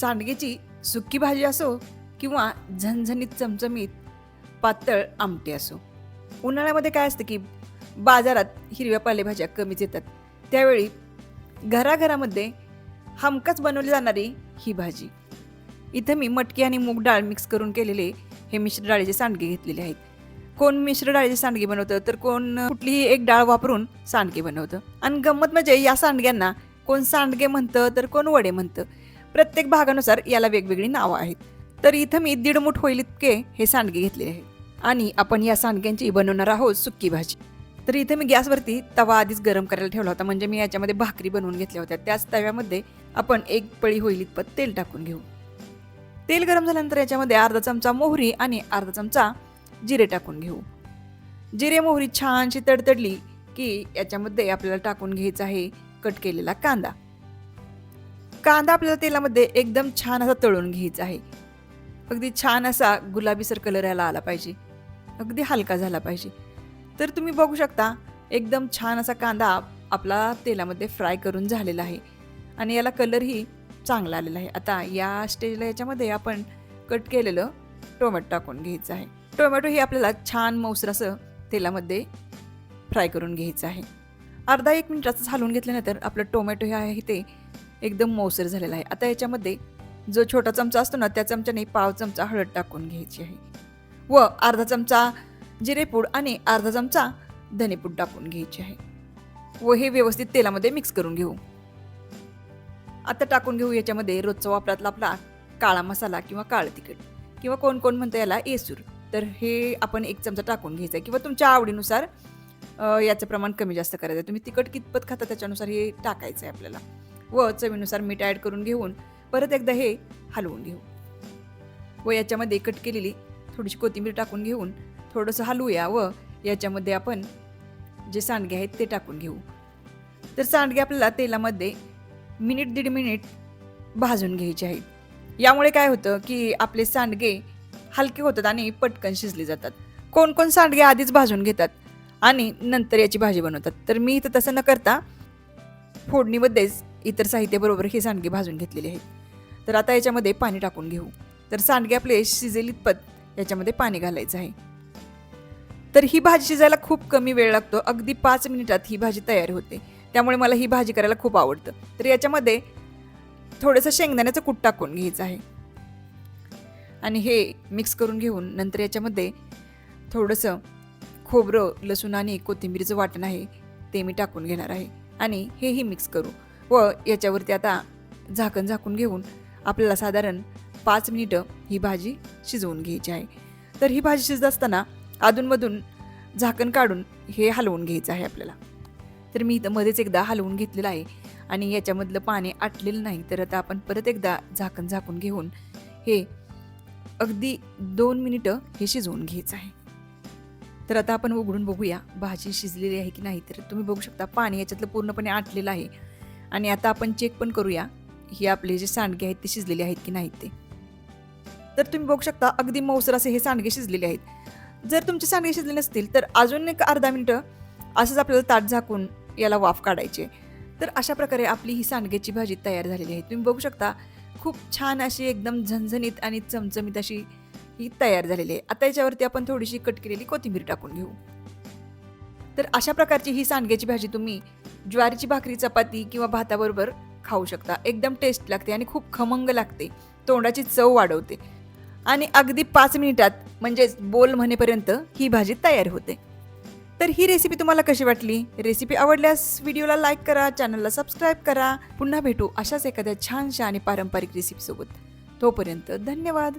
सांडगेची सुकी भाजी असो किंवा झणझणीत चमचमीत पातळ आमटी असो. उन्हाळ्यामध्ये काय असतं की बाजारात हिरव्या पालेभाज्या कमीच येतात. त्यावेळी घराघरामध्ये हमखास बनवली जाणारी ही भाजी. इथं मी मटकी आणि मूग डाळ मिक्स करून केलेले हे मिश्र डाळीचे सांडगे घेतलेले आहेत. कोण मिश्र डाळीचे सांडगे बनवतं तर कोण कुठलीही एक डाळ वापरून सांडगे बनवतं. आणि गंमत म्हणजे या सांडग्यांना कोण सांडगे म्हणतं तर कोण वडे म्हणतं. प्रत्येक भागानुसार याला वेगवेगळी नावं आहेत. तर इथं मी दीड मूठ होईल इतके हे सांडगे घेतलेले आहेत आणि आपण या सांडग्यांची बनवणार आहोत सुक्की भाजी. तर इथे मी गॅसवरती तवा आधीच गरम करायला ठेवला होता. म्हणजे मी याच्यामध्ये भाकरी बनवून घेतल्या होत्या. त्याच तव्यामध्ये आपण एक पळी होईल इतपत तेल टाकून घेऊ. तेल गरम झाल्यानंतर याच्यामध्ये अर्धा चमचा मोहरी आणि अर्धा चमचा जिरे टाकून घेऊ. जिरे मोहरी छानशी तडतडली की याच्यामध्ये आपल्याला टाकून घ्यायचा आहे कट केलेला कांदा. कांदा आपल्याला तेलामध्ये एकदम छान असा तळून घ्यायचा आहे. अगदी छान असा गुलाबीसर कलर याला आला पाहिजे. अगदी हलका झाला पाहिजे. तर तुम्ही बघू शकता एकदम छान असा कांदा आपला तेलामध्ये फ्राय करून झालेला आहे. आणि याला कलरही चांगला आलेला आहे. आता या स्टेजला याच्यामध्ये आपण कट केलेलं टोमॅटो टाकून घ्यायचं आहे. टोमॅटो हे आपल्याला छान मौसर असं तेलामध्ये फ्राय करून घ्यायचं आहे. अर्धा एक मिनिटाचं हलवून घेतल्यानंतर आपलं टोमॅटो हे आहे ते एकदम मौसर झालेला आहे. आता याच्यामध्ये जो छोटा चमचा असतो ना त्या चमच्याने पाव चमचा हळद टाकून घ्यायची आहे. व अर्धा चमचा जिरेपूड आणि अर्धा चमचा धनेपूड टाकून घ्यायची आहे. व हे व्यवस्थित तेलामध्ये मिक्स करून घेऊ. आता टाकून घेऊ याच्यामध्ये रोजचा वापरातला आपला काळा मसाला किंवा काळं तिखट किंवा कोण कोण म्हणतं याला येसूर. तर हे आपण एक चमचा टाकून घ्यायचं आहे किंवा तुमच्या आवडीनुसार याचं प्रमाण कमी जास्त करायचं आहे. तुम्ही तिखट कितपत खाता त्याच्यानुसार हे टाकायचं आहे आपल्याला. व चवीनुसार मीठ ॲड करून घेऊन परत एकदा हे हलवून घेऊ. व याच्यामध्ये कट केलेली थोडीशी कोथिंबीर टाकून घेऊन थोडंसं हलवूया व याच्यामध्ये आपण जे सांडगे आहेत ते टाकून घेऊ. तर सांडगे आपल्याला तेलामध्ये मिनिट दीड मिनिट भाजून घ्यायचे आहेत. यामुळे काय होतं की आपले सांडगे हलके होतात आणि पटकन शिजले जातात. कोण कोण सांडगे आधीच भाजून घेतात आणि नंतर याची भाजी बनवतात. तर मी इथं तसं न करता फोडणीमध्येच इतर साहित्याबरोबर हे सांडगे भाजून घेतलेले आहेत. तर आता याच्यामध्ये पाणी टाकून घेऊ. तर सांडगे आपले शिजेल इतपत याच्यामध्ये पाणी घालायचं आहे. तर ही भाजी शिजायला खूप कमी वेळ लागतो. अगदी पाच मिनिटात ही भाजी तयार होते. त्यामुळे मला ही भाजी करायला खूप आवडतं. तर याच्यामध्ये थोडंसं शेंगदाण्याचं कूट टाकून घ्यायचं आहे. आणि हे मिक्स करून घेऊन नंतर याच्यामध्ये थोडंसं खोबरं लसूण आणि कोथिंबीरचं वाटण आहे ते मी टाकून घेणार आहे. आणि हेही मिक्स करू. व याच्यावरती आता झाकण झाकून घेऊन आपल्याला साधारण पाच मिनिटं ही भाजी शिजवून घ्यायची आहे. तर ही भाजी शिजत असताना अधूनमधून झाकण काढून हे हलवून घ्यायचं आहे आपल्याला. तर मी इथं मध्येच एकदा हलवून घेतलेलं आहे आणि याच्यामधलं पाणी आटलेलं नाही. तर आता आपण परत एकदा झाकण झाकून घेऊन हे अगदी दोन मिनिटं हे शिजवून घ्यायचं आहे. तर आता आपण उघडून बघूया भाजी शिजलेली आहे की नाही. तर तुम्ही बघू शकता पाणी याच्यातलं पूर्णपणे आटलेलं आहे. आणि आता आपण चेक पण करूया हे आपले जे सांडगे आहेत ते शिजलेले आहेत की नाहीत ते. तर तुम्ही बघू शकता अगदी मौसर असे हे सांडगे शिजलेले आहेत. जर तुमचे सांडगे शिजले नसतील तर अजून एक अर्धा मिनटं असंच आपल्याला ताट झाकून याला वाफ काढायचे. तर अशा प्रकारे आपली ही सांडग्याची भाजी तयार झालेली आहे. तुम्ही बघू शकता खूप छान अशी एकदम झणझणीत आणि चमचमीत अशी ही तयार झालेली आहे. आता याच्यावरती आपण थोडीशी कट केलेली कोथिंबीर टाकून घेऊ. तर अशा प्रकारची ही सांडग्याची भाजी तुम्ही ज्वारीची भाकरी चपाती किंवा भाताबरोबर खाऊ शकता. एकदम टेस्ट लागते आणि खूप खमंग लागते. तोंडाची चव वाढवते. आणि अगदी पाच मिनिटात म्हणजेच बोल म्हणेपर्यंत ही भाजी तयार होते. तर ही रेसिपी तुम्हाला कशी वाटली? रेसिपी आवडल्यास व्हिडिओला लाईक करा चॅनलला सबस्क्राईब करा. पुन्हा भेटू अशाच एखाद्या छानशा आणि पारंपरिक रेसिपीसोबत तोपर्यंत धन्यवाद.